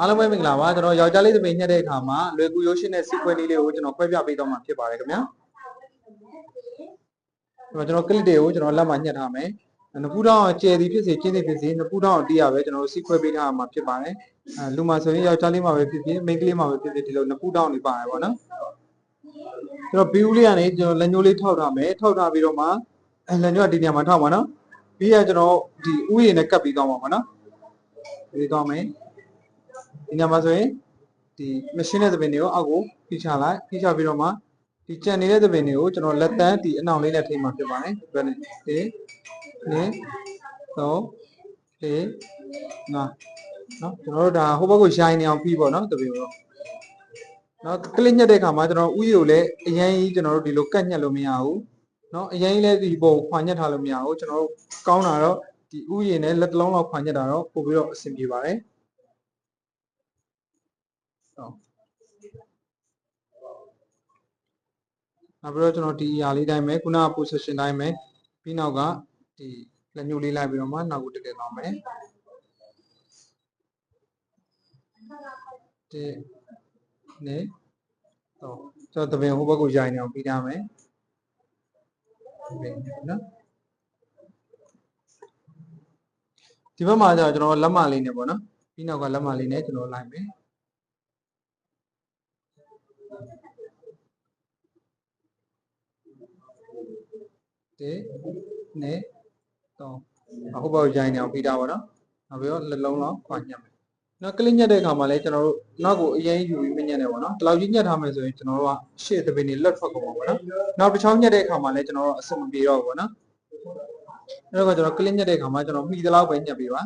အားလုံးပဲမင်္ဂလာပါကျွန်တော်ယောက်ျားလေးသမီးညှက်တဲ့အခါမှာလွယ်ကူရိုးရှင်းတဲ့စီကွဲလေးလေးကိုကျွန်တော်ခွဲပြပေးတော့မှာဖြစ်ပါတယ်ခင်ဗျာဒီမှာကျွန်တော်ကလစ်တွေကိုကျွန်တော်လက်မှာညှက်ထားမယ်နဖူးတောင်းကျယ်သည်ဖြစ်စေကျင်းသည်ဖြစ်စေနဖူးတောင်းတီးရပဲကျွန်တော်စီခွဲပေးထားမှာဖြစ်ပါတယ်အဲလူမှာဆိုရင်ယောက်ျားလေးမှာပဲဖြစ်ဖြစ်မိန်းကလေးမှာပဲဖြစ်ဖြစ်ဒီလိုနဖူးတောင်းနေပါတယ်ပေါ့နော်ကျွန်တော်ဘီဦးလေးကနေကျွန်တော်လက်ညိုးလေးထောက်ထားမယ်ထောက်ထားပြီးတော့မှအဲလက်ညိုးကဒီနေရာမှာထောက်ပါနော်ပြီးရကျွန်တော်ဒီဥယျာဉ်နဲ့ကပ်ပြီးသွားမှာပေါ့နော်ပြီးသွားမယ် ဒီညမှာဆိုရင်ဒီ machine တဲ့သပင်တွေကိုအောက်ကိုဖိချလိုက်ဖိချပြီးတော့မှဒီကြံနေတဲ့သပင်တွေကိုကျွန်တော်လက်တန်းဒီအနှောင်လေးနဲ့ထိမှဖြစ်ပါတယ်ဒီဘက်နဲ့ဒီနေတော့ဒီငါနော်ကျွန်တော်တို့ဒါဟိုဘက်ကိုရှိုင်းနေအောင်ပြီးပေါ့နော်သပင်ကိုနော်ကလစ်ညက်တဲ့အခါမှာကျွန်တော်ဥယျာဉ်ကိုလည်းအရင်ကြီးကျွန်တော်တို့ဒီလိုကတ်ညက်လို့မရဘူးနော်အရင်ကြီးလည်းဒီပုံခွာညက်ထားလို့မရဘူးကျွန်တော်တို့ကောင်းတာတော့ဒီဥယျာဉ်နဲ့လက်တစ်လုံးလောက်ခွာညက်တာတော့ပို့ပြီးတော့အဆင်ပြေပါတယ် နောက်ပြီးတော့ကျွန်တော်ဒီအရာလေးတိုင်းပဲခုနက position တိုင်းပဲပြီးနောက်ကဒီလက်ညှိုးလေးလိုက်ပြီးတော့မှနောက်ကိုတက်တက်သွားမယ်ဒီနေတော့ကျွန်တော်တပင်ဟိုဘက်ကိုရိုင်နေအောင်ပြီးထားမယ်ဒီပင်နော်ဒီဘက်မှာကျတော့ကျွန်တော်လက်မလေးနဲ့ပေါ့နော်ပြီးနောက်ကလက်မလေးနဲ့ကျွန်တော်လိုက်မယ် တေနေတော့အခုဘောက်ရိုင်းနေအောင်ပြီးတာပါနော်နောက်ပြီးတော့လက်လုံးလောက်ခွာညက်မယ်နောက်ကလစ်ညက်တဲ့အခါမှာလည်းကျွန်တော်တို့နောက်ကိုအရင်ယူပြီးမညက်နဲ့ပေါ့နော်ဒီလောက်ကြီးညက်ထားမယ်ဆိုရင်ကျွန်တော်တို့ကရှေ့သပင်းတွေလွတ်ထွက်ကုန်ပါပေါ့နော်နောက်တစ်ချောင်းညက်တဲ့အခါမှာလည်းကျွန်တော်တို့အဆင်မပြေတော့ဘူးပေါ့နော်အဲ့တော့ကျွန်တော်ကလစ်ညက်တဲ့အခါမှာကျွန်တော်မှီသလောက်ပဲညက်ပေးပါ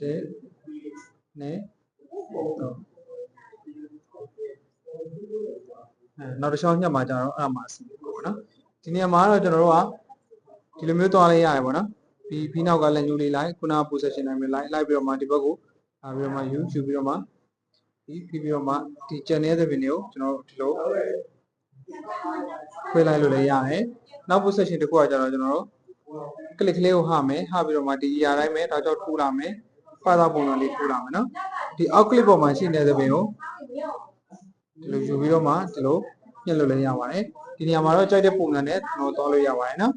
တေနေတော့အဲနောက်တစ်ချောင်းညက်မှာကျတော့အဲ့ဒါမှအဆင်ပြေပါပေါ့နော်ဒီနေရာမှာတော့ကျွန်တော်တို့ကဒီလိုမျိုးသွားလေးရတယ်ပေါ့နော်ပြီးပြီးနောက်ကလက်ညှိုးလေးလိုက်ခုနက position တိုင်းပဲလိုက်လိုက်ပြီးတော့မှဒီဘက်ကိုလာပြီးတော့မှယူယူပြီးတော့မှဒီပြီးပြီးတော့မှဒီကျန်နေတဲ့ပင်တွေကိုကျွန်တော်တို့ဒီလိုခွဲလိုက်လို့လည်းရတယ်နောက် position တစ်ခုကကျတော့ကျွန်တော်တို့ ကလစ်ကလေးကိုဟာမယ်ဟာပြီးတော့မှဒီအရာတိုင်းပဲဒါကြောင့်ထိုးလာမယ်ပါသာပုံစံလေးထိုးလာမယ်နော်ဒီအောက်ကလစ်ပေါ်မှာရှိနေတဲ့ပင်ကိုဒီလိုယူပြီးတော့မှဒီလိုညှက်လို့လည်းရပါတယ်ဒီနေရာမှာတော့ကြိုက်တဲ့ပုံစံနဲ့ကျွန်တော်သွားလို့ရပါတယ်နော်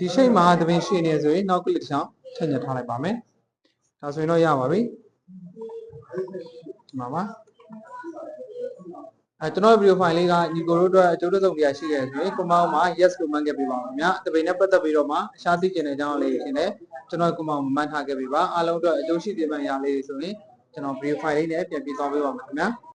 ဒီရှိတ်မှာသပင်ရှိနေဆိုရင်နောက်ကလစ်တစ်ချောင်းထည့်ညက်ထားလိုက်ပါမယ်။ဒါဆိုရင်တော့ရပါပြီ။ဒီမှာပါ။ အဲကျွန်တော်ဗီဒီယိုဖိုင်လေးကညီကိုတို့အတွက်အကျိုးသက်ဆုံးတရားရှိခဲ့ဆိုရင်ကွန်မောင်းမှာ yes လို့မှတ်ခဲ့ပေးပါမယ်။သပင်နဲ့ပတ်သက်ပြီးတော့မှအရှားသိကျင်တဲ့အကြောင်းလေးတွေရှင်လည်းကျွန်တော်ကွန်မောင်းမှာမှတ်ထားခဲ့ပေးပါ။အားလုံးအတွက်အကျိုးရှိတဲ့မှန်ရာလေးတွေဆိုရင်ကျွန်တော်ဗီဒီယိုဖိုင်လေးနဲ့ပြန်ပြီးသွားပေးပါမယ်ခင်ဗျာ။